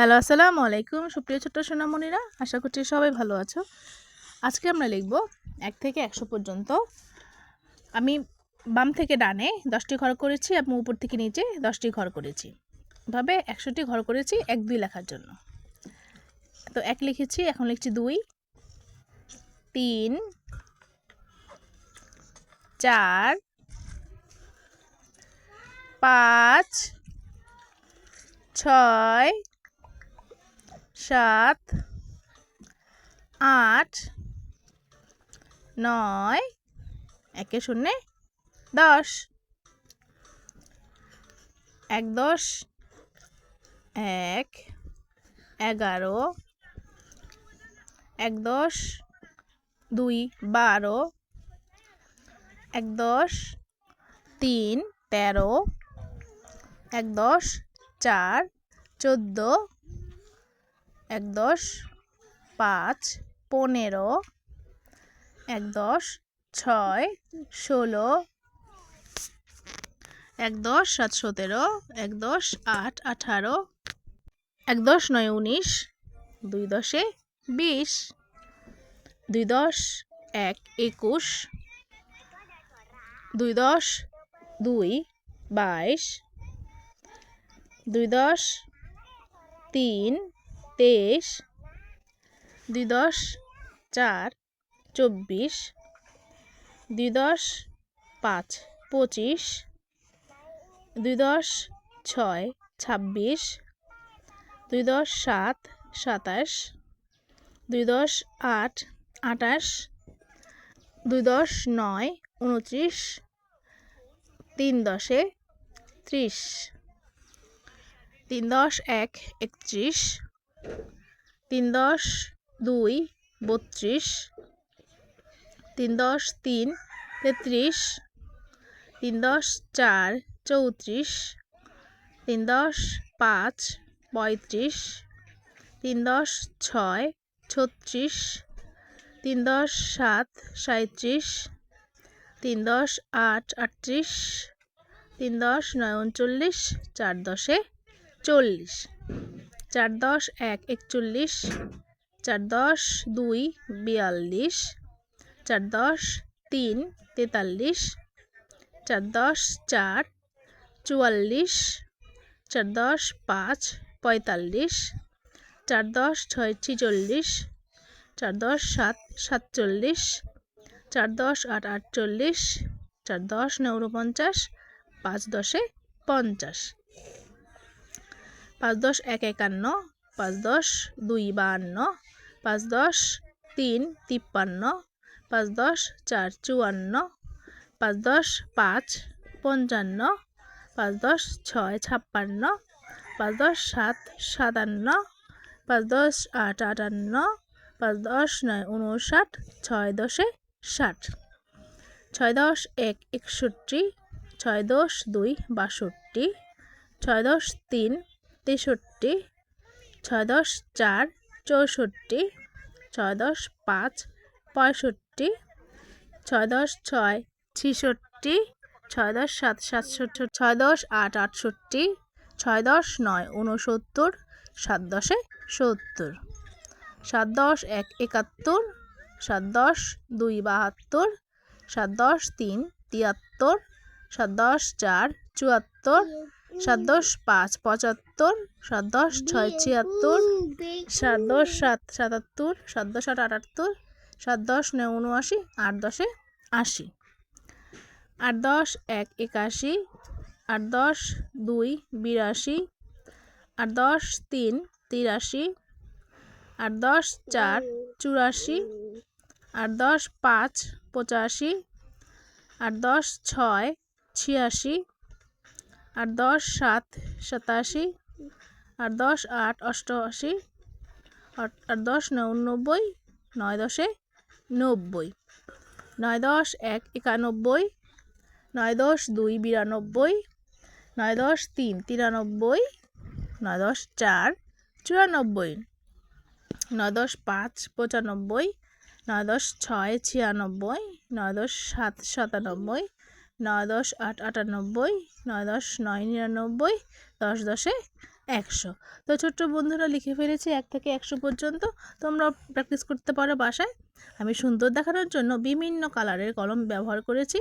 Hello, আসসালামু আলাইকুম। সুপ্রিয় ছোট্ট সোনামণিরা, আশা করছি সবাই ভালো আছো। আজকে আমরা লিখব এক থেকে একশো পর্যন্ত। আমি বাম থেকে ডানে দশটি ঘর করেছি এবং উপর থেকে নিচে দশটি ঘর করেছি। এভাবে একশোটি ঘর করেছি এক দুই লেখার জন্য। তো এক লিখেছি, এখন লিখছি দুই, তিন, চার, পাঁচ, ছয় সাত, আট, নয়, একে শূন্যে দশ। এক দশ। এক, এগারো। এক, দশ। দুই, বারো। এক, দশ। তিন, তেরো। এক, দশ। চার, চোদ্দ। এক দশ, পাঁচ, পনেরো, এক দশ, ছয়, ষোলো, এক দশ, সাত সতেরো, এক দশ, আট, আঠারো, এক দশ, নয়, উনিশ, দুই দশে বিশ, দুই দশ, এক, একুশ, দুই দশ, দুই, বাইশ, দুই দশ, তিন তেইশ, দুই দশ, চার, চব্বিশ, দুই দশ, পাঁচ, পঁচিশ, দুই দশ, ছয়, ছাব্বিশ, দুই দশ, সাত, সাতাশ, দুই দশ, আট, আটাশ, দুই দশ, নয়, উনত্রিশ, তিন দশে ত্রিশ, তিন দশ, এক, একত্রিশ তিন দশ দুই বত্রিশ, তিন দশ তিন তেত্রিশ, তিন দশ চার চৌত্রিশ, তিন দশ পাঁচ পঁয়ত্রিশ, তিন দশ ছয় ছত্রিশ, তিন দশ সাত সাঁত্রিশ তিন দশ আট আটত্রিশ, তিন দশ নয় উনচল্লিশ, চার দশে চল্লিশ। চার দশ, এক, একচল্লিশ। চার দশ, দুই, বিয়াল্লিশ। চার দশ, তিন, তেতাল্লিশ। চার দশ, চার, চুয়াল্লিশ। চার দশ, পাঁচ, পঁয়তাল্লিশ। চার দশ, ছয়, ছিচল্লিশ। চার দশ, সাত, সাতচল্লিশ। চার দশ, আট, আটচল্লিশ। চার দশ নয় উনপঞ্চাশ পাঁচ দশে পঞ্চাশ। পাঁচ দশ এক একান্ন, পাঁচ দশ দুই বাহান্ন, পাঁচ দশ তিন তিপ্পান্ন, পাঁচ দশ চার চুয়ান্ন, পাঁচ দশ পাঁচ পঞ্চান্ন, পাঁচ দশ ছয় ছাপ্পান্ন, পাঁচ দশ সাত সাতান্ন, পাঁচ দশ আট আটান্ন, পাঁচ দশ নয় উনষাট, ছয় দশে ষাট, ছয় দশ এক একষট্টি, ছয় দশ দুই বাষট্টি, ছয় দশ তিন তেষট্টি, ছয় দশ চার চৌষট্টি, ছয় দশ পাঁচ পঁয়ষট্টি, ছয় দশ ছয় ছিষট্টি, ছয় দশ সাত সাতষট্টি, ছয় দশ আট আটষট্টি, ছয় দশ নয় উনসত্তর সাত দশে সত্তর, সাত দশ এক একাত্তর, সাত দশ দুই বাহাত্তর, সাত দশ তিন তিয়াত্তর, সাত দশ চার চুয়াত্তর সাত দশ পাঁচ পঁচাত্তর সাত দশ ছয় ছিয়াত্তর সাত দশ সাত সাতাত্তর সাত দশ আট আটাত্তর সাত দশ নয় উনআশি আট দশে আশি। আট দশ এক একাশি আট দশ দুই বিরাশি আট দশ তিন তিরাশি আট দশ চার চুরাশি আট দশ পাঁচ পঁচাশি আট দশ ছয় ছিয়াশি আট দশ, সাত, সাতাশি আট দশ, আট, অষ্টআশি আট দশ নয় উননব্বই, নয় দশে নব্বই। নয় দশ, এক, একানব্বই, নয় দশ, দুই, বিরানব্বই, নয় দশ, তিন, তিরানব্বই, নয় দশ, চার, চুরানব্বই, নয় দশ, পাঁচ, পঁচানব্বই, নয় দশ, ছয়, ছিয়ানব্বই, নয় দশ, সাত, সাতানব্বই নয় দশ আট আটানব্বই, নয় দশ নয় নিরানব্বই, দশ দশে একশো। তো ছোট্ট বন্ধুরা, লিখে ফেলেছি এক থেকে একশো পর্যন্ত। তোমরা প্র্যাকটিস করতে পারো বাসায়। আমি সুন্দর দেখানোর জন্য বিভিন্ন কালারের কলম ব্যবহার করেছি।